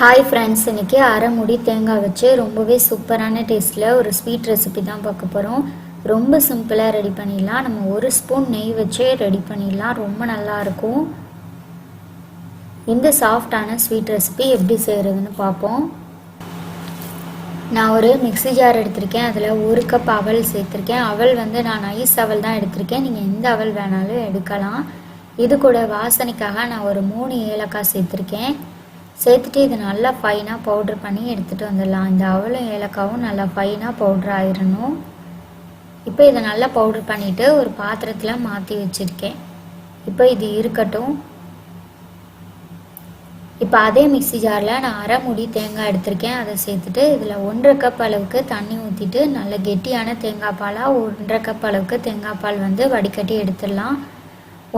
Hi friends இன்றைக்கி அரை முடி தேங்காய் வச்சு ரொம்பவே சூப்பரான டேஸ்ட்டில் ஒரு ஸ்வீட் ரெசிபி தான் பார்க்க போகிறோம் ரொம்ப சிம்பிளாக ரெடி பண்ணிடலாம். நம்ம ஒரு ஸ்பூன் நெய் வச்சே ரெடி பண்ணிடலாம். ரொம்ப நல்லா இருக்கும். இந்த சாஃப்டான ஸ்வீட் ரெசிபி எப்படி செய்கிறதுன்னு பார்ப்போம். நான் ஒரு மிக்ஸி ஜார் எடுத்திருக்கேன். அதில் ஒரு கப் அவல் சேர்த்துருக்கேன். அவல் வந்து நான் நைஸ் அவல் தான் எடுத்திருக்கேன். நீங்கள் எந்த அவல் வேணாலும் எடுக்கலாம். இது கூட வாசனைக்காக நான் ஒரு மூணு ஏலக்காய் சேர்த்துருக்கேன். சேர்த்துட்டு இது நல்லா ஃபைனாக பவுட்ரு பண்ணி எடுத்துகிட்டு வந்துடலாம். இந்த அவளும் ஏலக்காவும் நல்லா ஃபைனாக பவுட்ரு ஆயிடணும் இப்போ இதை நல்லா பவுட்ரு பண்ணிவிட்டு ஒரு பாத்திரத்தில் மாற்றி வச்சுருக்கேன். இப்போ இது இருக்கட்டும். இப்போ அதே மிக்ஸி ஜாரில் நான் அரை முடி தேங்காய் எடுத்திருக்கேன். அதை சேர்த்துட்டு இதில் ஒன்றரை கப் அளவுக்கு தண்ணி ஊற்றிட்டு நல்ல கெட்டியான தேங்காய் பாலாக ஒன்றரை கப் அளவுக்கு தேங்காய் பால் வந்து வடிகட்டி எடுத்துடலாம்.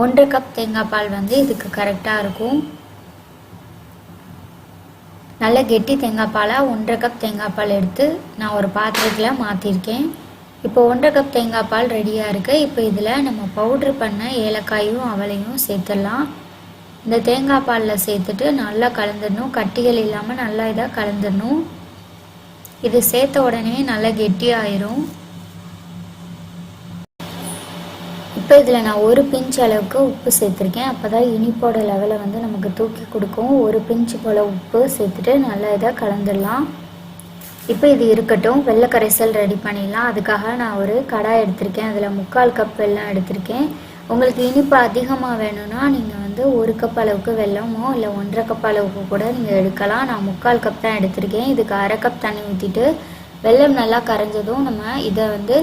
ஒன்றரை கப் தேங்காய் பால் வந்து இதுக்கு கரெக்டாக இருக்கும். நல்ல கெட்டி தேங்காய் பாலாக ஒன்றரை கப் தேங்காய் பால் எடுத்து நான் ஒரு பாத்திரத்தில் மாற்றிருக்கேன் இப்போ ஒன்றரை கப் தேங்காய் பால் ரெடியாக இருக்குது இப்போ இதில் நம்ம பவுட்ரு பண்ண ஏலக்காயும் அவளையும் சேர்த்துடலாம். இந்த தேங்காய் பாலில் சேர்த்துட்டு நல்லா கலந்துடணும். கட்டிகள் இல்லாமல் நல்லா இதாக கலந்துடணும். இது சேர்த்த உடனே நல்லா கெட்டியாயிரும். இப்போ இதில் நான் ஒரு பிஞ்ச் அளவுக்கு உப்பு சேர்த்துருக்கேன். அப்போ தான் இனிப்போட லெவலை வந்து நமக்கு தூக்கி கொடுக்கும். ஒரு பிஞ்சு போல் உப்பு சேர்த்துட்டு நல்லா இதாக கலந்துடலாம். இப்போ இது இருக்கட்டும். வெள்ளை கரைசல் ரெடி பண்ணிடலாம். அதுக்காக நான் ஒரு கடாய் எடுத்திருக்கேன். அதில் முக்கால் கப் எல்லாம் எடுத்திருக்கேன். உங்களுக்கு இனிப்பு அதிகமாக வேணும்னா நீங்கள் வந்து ஒரு கப் அளவுக்கு வெல்லமோ இல்லை ஒன்றரை கப் அளவுக்கு கூட நீங்கள் எடுக்கலாம். நான் முக்கால் கப் தான் எடுத்திருக்கேன். இதுக்கு அரை கப் தண்ணி ஊற்றிட்டு வெள்ளம் நல்லா கரைஞ்சதும் நம்ம இதை வந்து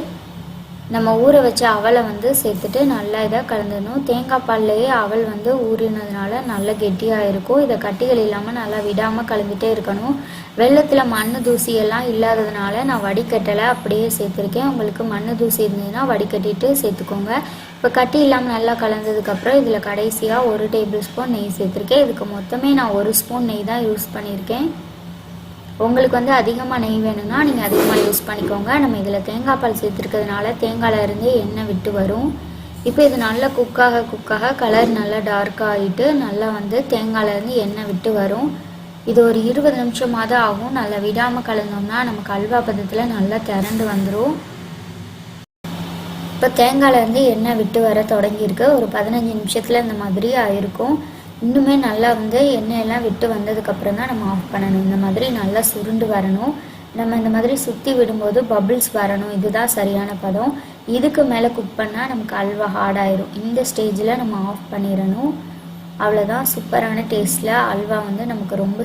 நம்ம ஊற வச்ச அவலை வந்து சேர்த்துட்டு நல்லா இதாக கலந்துடணும். தேங்காய் பால்லையே அவல் வந்து ஊறினதுனால நல்லா கெட்டியாக இருக்கும். இதை கட்டிகள் இல்லாமல் நல்லா விடாமல் கலந்துகிட்டே இருக்கணும். வெள்ளத்தில் மண் தூசி எல்லாம் இல்லாததுனால நான் வடிகட்டலை அப்படியே சேர்த்துருக்கேன். உங்களுக்கு மண் தூசி இருந்ததுன்னா வடிகட்டிட்டு சேர்த்துக்கோங்க. இப்போ கட்டி இல்லாமல் நல்லா கலந்ததுக்கப்புறம் இதில் கடைசியாக ஒரு டேபிள் ஸ்பூன் நெய் சேர்த்துருக்கேன். இதுக்கு மொத்தமே நான் ஒரு ஸ்பூன் நெய் தான் யூஸ் பண்ணியிருக்கேன். உங்களுக்கு வந்து அதிகமாக நெய் வேணும்னா நீங்கள் அதிகமாக யூஸ் பண்ணிக்கோங்க. நம்ம இதில் தேங்காய் பால் சேர்த்துருக்கிறதுனால தேங்காயில் இருந்து எண்ணெய் விட்டு வரும். இப்போ இது நல்லா குக்காக குக்காக கலர் நல்லா டார்க்காக ஆகிட்டு நல்லா வந்து தேங்காயிலேருந்து எண்ணெய் விட்டு வரும். இது ஒரு இருபது நிமிஷமாக தான் ஆகும். நல்லா விடாமல் கலந்தோம்னா நமக்கு அல்வா பதத்தில் நல்லா திரண்டு வந்துடும் இப்போ தேங்காயிலேருந்து எண்ணெய் விட்டு வர தொடங்கியிருக்கு. ஒரு பதினஞ்சு நிமிஷத்தில் இந்த மாதிரி ஆயிருக்கும் இன்னுமே நல்லா வந்து எண்ணெயெல்லாம் விட்டு வந்ததுக்கப்புறம் தான் நம்ம ஆஃப் பண்ணணும். இந்த மாதிரி நல்லா சுருண்டு வரணும். நம்ம இந்த மாதிரி சுற்றி விடும்போது பபிள்ஸ் வரணும். இதுதான் சரியான பதம். இதுக்கு மேலே குக் பண்ணால் நமக்கு அல்வா ஹார்டாயிரும் இந்த ஸ்டேஜில் நம்ம ஆஃப் பண்ணிடணும். அவ்வளோதான் சூப்பரான டேஸ்ட்டில் அல்வா வந்து நமக்கு ரொம்ப